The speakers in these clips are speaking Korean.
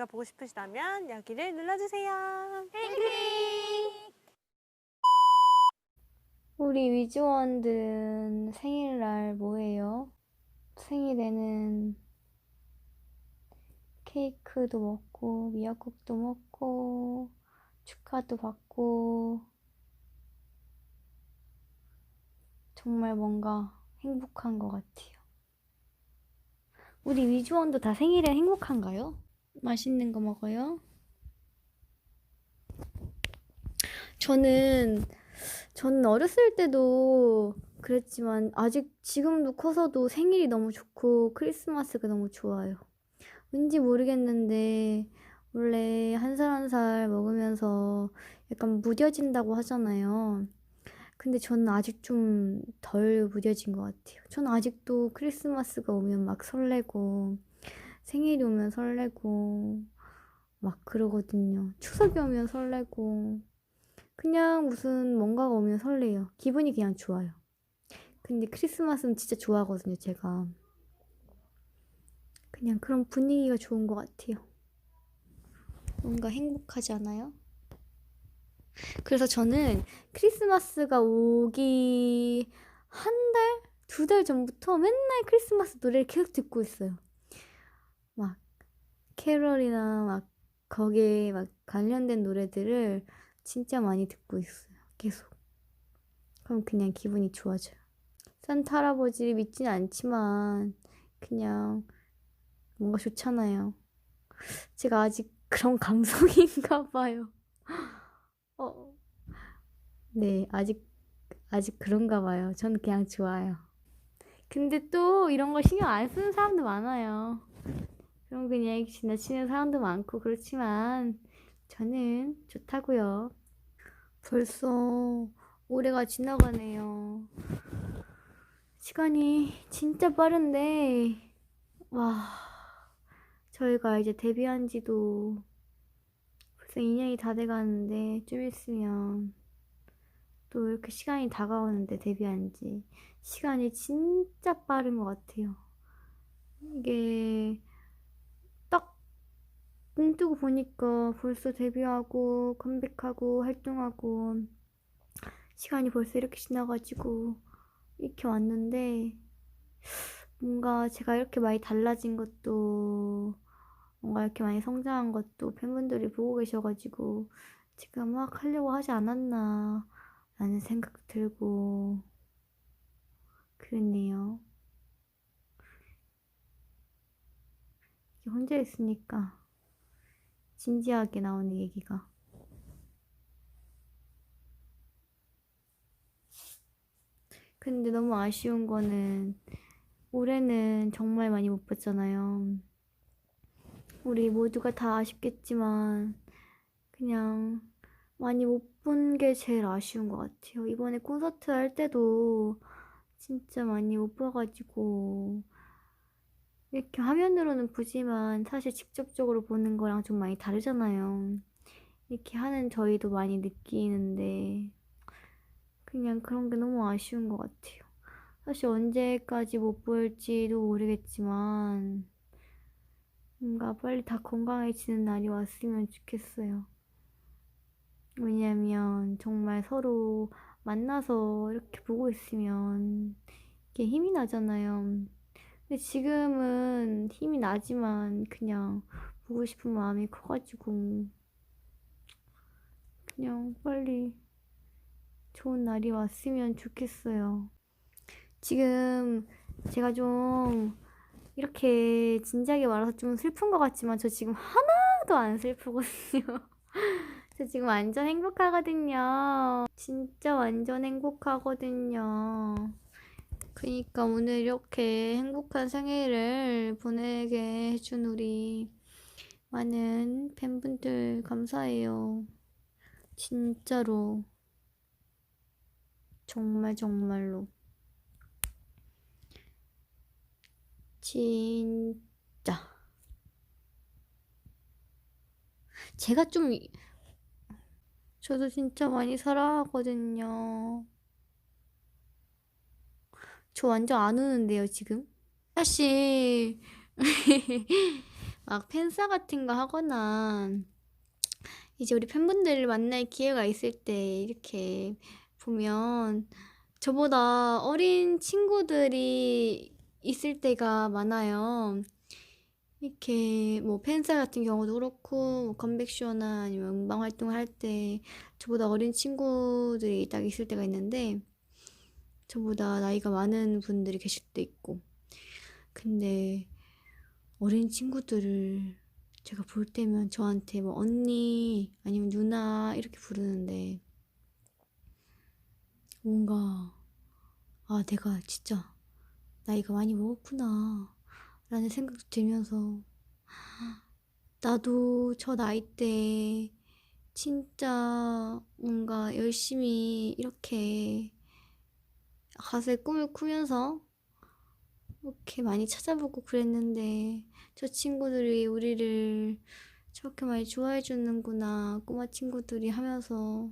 노래가 보고 싶으시다면 여기를 눌러주세요. 우리 위즈원들은 생일날 뭐해요? 생일에는 케이크도 먹고 미역국도 먹고 축하도 받고 정말 뭔가 행복한 것 같아요. 우리 위즈원도 다 생일에 행복한가요? 맛있는 거 먹어요? 저는 저는 어렸을 때도 그랬지만 아직 지금도 커서도 생일이 너무 좋고 크리스마스가 너무 좋아요. 왠지 모르겠는데 원래 한 살 한 살 먹으면서 약간 무뎌진다고 하잖아요. 근데 저는 아직 좀 덜 무뎌진 것 같아요. 저는 아직도 크리스마스가 오면 막 설레고 생일이 오면 설레고 막 그러거든요. 추석이 오면 설레고 그냥 무슨 뭔가가 오면 설레요. 기분이 그냥 좋아요. 근데 크리스마스는 진짜 좋아하거든요, 제가. 그냥 그런 분위기가 좋은 것 같아요. 뭔가 행복하지 않아요? 그래서 저는 크리스마스가 오기 한 달? 두 달 전부터 맨날 크리스마스 노래를 계속 듣고 있어요. 막, 캐럴이나 막, 거기에 막 관련된 노래들을 진짜 많이 듣고 있어요. 계속. 그럼 그냥 기분이 좋아져요. 산타 할아버지를 믿진 않지만 그냥 뭔가 좋잖아요. 제가 아직 그런 감성인가 봐요. 어. 네, 아직 아직 그런가 봐요. 저는 그냥 좋아요. 근데 또 이런 거 신경 안 쓰는 사람도 많아요. 거 그냥 지나치는 사람도 많고 그렇지만 저는 좋다고요. 벌써 올해가 지나가네요. 시간이 진짜 빠른데, 와, 저희가 이제 데뷔한 지도 벌써 2년이 다 돼가는데, 좀 있으면 또 이렇게 시간이 다가오는데, 데뷔한 지. 시간이 진짜 빠른 것 같아요. 이게 딱 눈 뜨고 보니까 벌써 데뷔하고 컴백하고 활동하고 시간이 벌써 이렇게 지나가지고 이렇게 왔는데 뭔가 제가 이렇게 많이 달라진 것도 뭔가 이렇게 많이 성장한 것도 팬분들이 보고 계셔가지고 제가 막 하려고 하지 않았나 라는 생각 들고 그랬네요. 혼자 있으니까 진지하게 나오는 얘기가. 근데 너무 아쉬운 거는 올해는 정말 많이 못 봤잖아요. 우리 모두가 다 아쉽겠지만 그냥 많이 못 본 게 제일 아쉬운 것 같아요. 이번에 콘서트 할 때도 진짜 많이 못 봐가지고 이렇게 화면으로는 보지만 사실 직접적으로 보는 거랑 좀 많이 다르잖아요. 이렇게 하는 저희도 많이 느끼는데 그냥 그런 게 너무 아쉬운 것 같아요. 사실 언제까지 못 볼지도 모르겠지만 뭔가 빨리 다 건강해지는 날이 왔으면 좋겠어요. 왜냐면 정말 서로 만나서 이렇게 보고 있으면 이게 힘이 나잖아요. 근데 지금은 힘이 나지만 그냥 보고 싶은 마음이 커가지고 그냥 빨리 좋은 날이 왔으면 좋겠어요. 지금 제가 좀 이렇게 진지하게 말해서 좀 슬픈 것 같지만 저 지금 하나도 안 슬프거든요. 저 지금 완전 행복하거든요. 진짜 완전 행복하거든요. 그니까 오늘 이렇게 행복한 생일을 보내게 해준 우리 많은 팬분들 감사해요. 진짜로. 정말 정말로. 진짜. 제가 좀 이- 저도 진짜 많이 사랑하거든요. 저 완전 안 우는데요, 지금? 사실 막 팬싸 같은 거 하거나 이제 우리 팬분들을 만날 기회가 있을 때 이렇게 보면 저보다 어린 친구들이 있을 때가 많아요. 이렇게 뭐 팬싸 같은 경우도 그렇고 뭐 컴백쇼나 아니면 음방 활동을 할 때 저보다 어린 친구들이 딱 있을 때가 있는데 저보다 나이가 많은 분들이 계실 때 있고. 근데 어린 친구들을 제가 볼 때면 저한테 뭐 언니 아니면 누나 이렇게 부르는데 뭔가 아 내가 진짜 나이가 많이 먹었구나 라는 생각도 들면서 나도 저 나이 때 진짜 뭔가 열심히 이렇게 가수의 꿈을 꾸면서 이렇게 많이 찾아보고 그랬는데 저 친구들이 우리를 저렇게 많이 좋아해 주는구나 꼬마 친구들이 하면서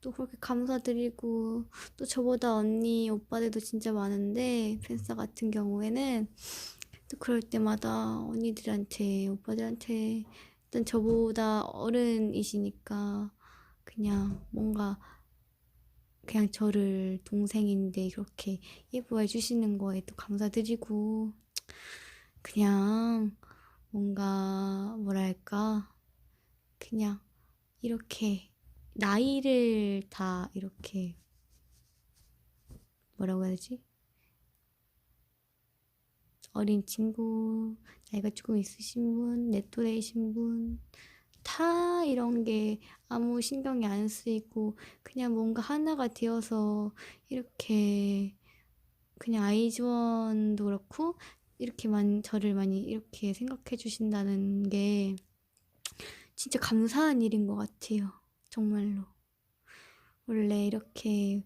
또 그렇게 감사드리고 또 저보다 언니 오빠들도 진짜 많은데 팬싸 같은 경우에는 또 그럴 때마다 언니들한테 오빠들한테 일단 저보다 어른이시니까 그냥 뭔가 그냥 저를 동생인데 그렇게 예뻐해 주시는 거에 또 감사드리고 그냥 뭔가 뭐랄까 그냥 이렇게 나이를 다 이렇게 뭐라고 해야 되지? 어린 친구, 나이가 조금 있으신 분, 내 또래이신 분, 다 이런 게 아무 신경이 안 쓰이고 그냥 뭔가 하나가 되어서 이렇게 그냥 아이즈원도 그렇고 이렇게 만 저를 많이 이렇게 생각해 주신다는 게 진짜 감사한 일인 것 같아요. 정말로. 원래 이렇게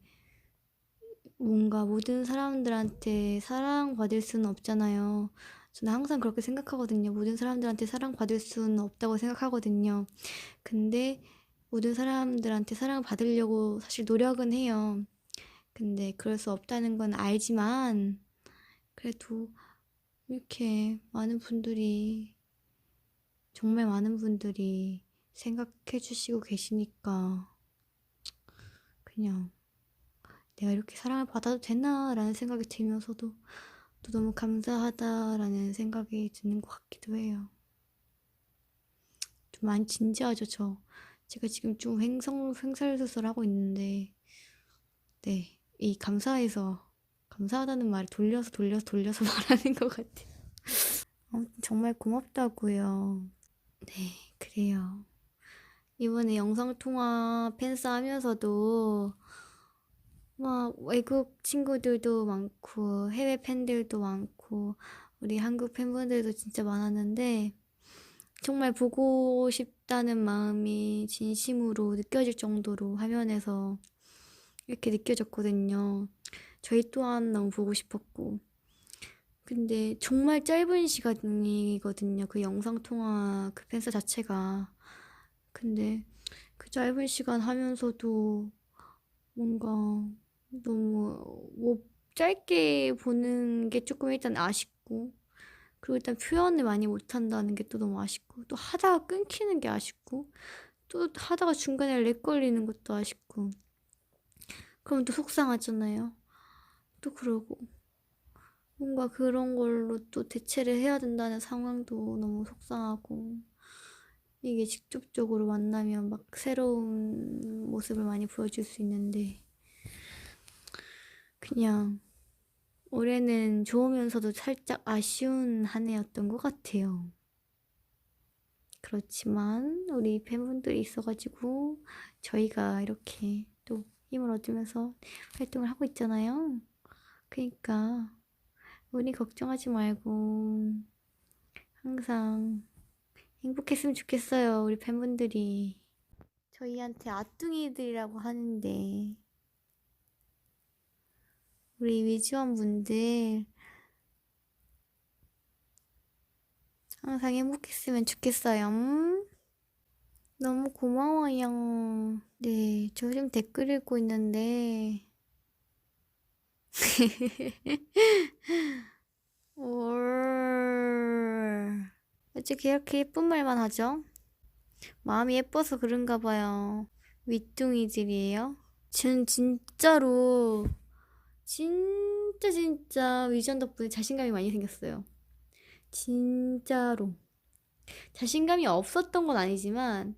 뭔가 모든 사람들한테 사랑받을 수는 없잖아요. 저는 항상 그렇게 생각하거든요. 모든 사람들한테 사랑받을 수는 없다고 생각하거든요. 근데 모든 사람들한테 사랑받으려고 사실 노력은 해요. 근데 그럴 수 없다는 건 알지만 그래도 이렇게 많은 분들이 정말 많은 분들이 생각해 주시고 계시니까 그냥 내가 이렇게 사랑을 받아도 되나 라는 생각이 들면서도 또 너무 감사하다라는 생각이 드는 것 같기도 해요. 좀 많이 진지하죠, 저. 제가 지금 좀 횡성, 횡설수설 하고 있는데, 네. 이 감사해서, 감사하다는 말을 돌려서 돌려서 돌려서 말하는 것 같아요. 아무튼 정말 고맙다고요. 네, 그래요. 이번에 영상통화 팬싸 하면서도 막 외국 친구들도 많고 해외 팬들도 많고 우리 한국 팬분들도 진짜 많았는데 정말 보고 싶다는 마음이 진심으로 느껴질 정도로 화면에서 이렇게 느껴졌거든요. 저희 또한 너무 보고 싶었고 근데 정말 짧은 시간이거든요. 그 영상통화 그 팬싸 자체가 근데 그 짧은 시간 하면서도 뭔가 너무 뭐 짧게 보는 게 조금 일단 아쉽고 그리고 일단 표현을 많이 못한다는 게 또 너무 아쉽고 또 하다가 끊기는 게 아쉽고 또 하다가 중간에 렉 걸리는 것도 아쉽고 그럼 또 속상하잖아요. 또 그러고 뭔가 그런 걸로 또 대체를 해야 된다는 상황도 너무 속상하고 이게 직접적으로 만나면 막 새로운 모습을 많이 보여줄 수 있는데 그냥 올해는 좋으면서도 살짝 아쉬운 한 해였던 것 같아요. 그렇지만 우리 팬분들이 있어가지고 저희가 이렇게 또 힘을 얻으면서 활동을 하고 있잖아요. 그러니까 우리 걱정하지 말고 항상 행복했으면 좋겠어요. 우리 팬분들이 저희한테 아뚱이들이라고 하는데 우리 위지원 분들 항상 행복했으면 좋겠어요. 음? 너무 고마워요. 네, 저 지금 댓글 읽고 있는데 올 어떻게 이렇게 예쁜 말만 하죠? 마음이 예뻐서 그런가 봐요. 윗둥이들이에요. 전 진짜로 진짜 진짜 위전 덕분에 자신감이 많이 생겼어요. 진짜로. 자신감이 없었던 건 아니지만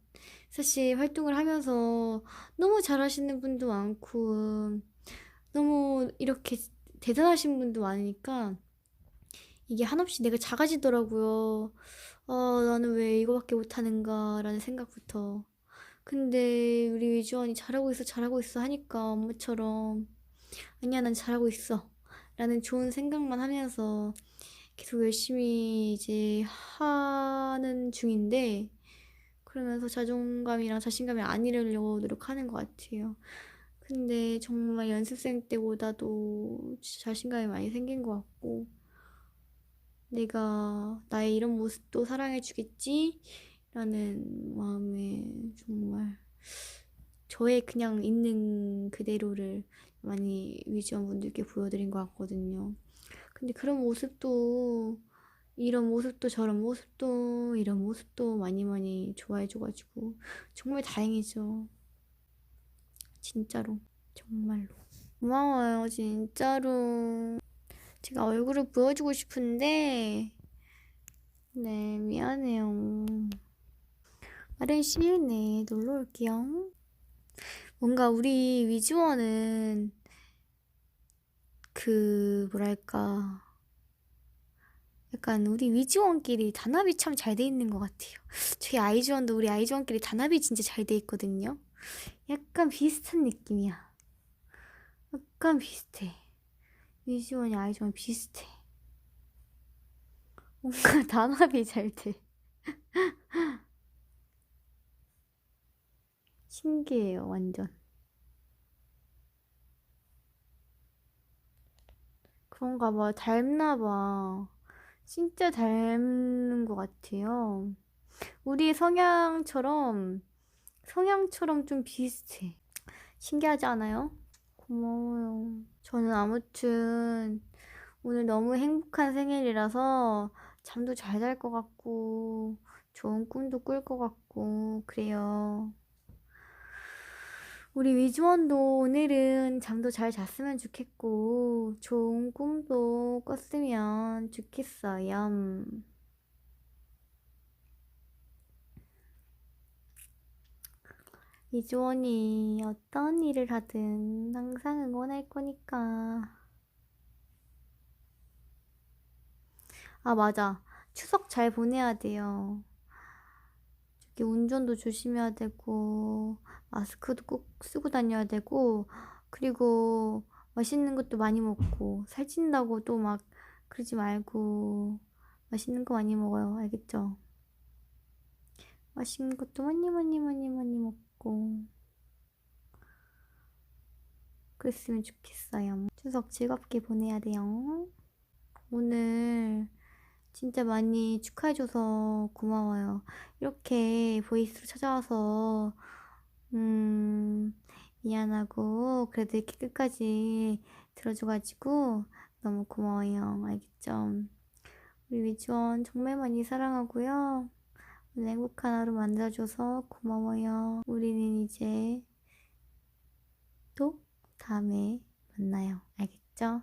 사실 활동을 하면서 너무 잘하시는 분도 많고 너무 이렇게 대단하신 분도 많으니까 이게 한없이 내가 작아지더라고요. 어, 나는 왜 이거밖에 못하는가라는 생각부터. 근데 우리 위주원이 잘하고 있어, 잘하고 있어 하니까 엄마처럼 아니야, 난 잘하고 있어. 라는 좋은 생각만 하면서 계속 열심히 이제 하는 중인데 그러면서 자존감이랑 자신감이 안 잃으려고 노력하는 것 같아요. 근데 정말 연습생 때보다도 자신감이 많이 생긴 것 같고 내가 나의 이런 모습도 사랑해주겠지? 라는 마음에 정말 저의 그냥 있는 그대로를 많이 위지원분들께 보여드린 것 같거든요. 근데 그런 모습도 이런 모습도 저런 모습도 이런 모습도 많이 많이 좋아해줘가지고 정말 다행이죠. 진짜로. 정말로. 고마워요 진짜로. 제가 얼굴을 보여주고 싶은데. 네 미안해요. 빠른 시일 내에 놀러 올게요. 뭔가 우리 위즈원은 그 뭐랄까 약간 우리 위즈원끼리 단합이 참 잘 돼 있는 것 같아요. 저희 아이즈원도 우리 아이즈원끼리 단합이 진짜 잘 돼 있거든요. 약간 비슷한 느낌이야. 약간 비슷해. 위즈원이 아이즈원 비슷해. 뭔가 단합이 잘 돼. 신기해요, 완전. 그런가 봐, 닮나 봐. 진짜 닮는 것 같아요. 우리 성향처럼, 성향처럼 좀 비슷해. 신기하지 않아요? 고마워요. 저는 아무튼 오늘 너무 행복한 생일이라서 잠도 잘 잘 것 같고, 좋은 꿈도 꿀 것 같고, 그래요. 우리 위즈원도 오늘은 잠도 잘 잤으면 좋겠고, 좋은 꿈도 꿨으면 좋겠어요. 위즈원이 어떤 일을 하든 항상 응원할 거니까. 아, 맞아. 추석 잘 보내야 돼요. 저기 운전도 조심해야 되고, 마스크도 꼭 쓰고 다녀야 되고, 그리고 맛있는 것도 많이 먹고, 살찐다고 또 막 그러지 말고, 맛있는 거 많이 먹어요. 알겠죠? 맛있는 것도 많이 많이 많이 많이 먹고, 그랬으면 좋겠어요. 추석 즐겁게 보내야 돼요. 오늘 진짜 많이 축하해줘서 고마워요. 이렇게 보이스로 찾아와서, 음, 미안하고, 그래도 이렇게 끝까지 들어줘가지고, 너무 고마워요. 알겠죠? 우리 위주원 정말 많이 사랑하고요. 오늘 행복한 하루 만들어줘서 고마워요. 우리는 이제 또 다음에 만나요. 알겠죠?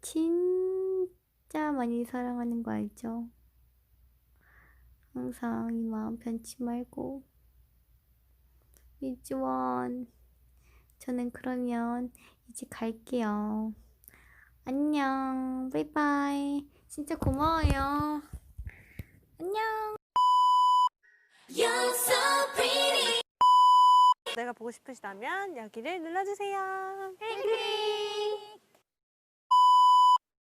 진짜 많이 사랑하는 거 알죠? 항상 이 마음 변치 말고. 이주원, 저는 그러면 이제 갈게요. 안녕, 바이바이. 진짜 고마워요. 안녕. You're so pretty. 내가 보고 싶으시다면 여기를 눌러주세요. 땡땡.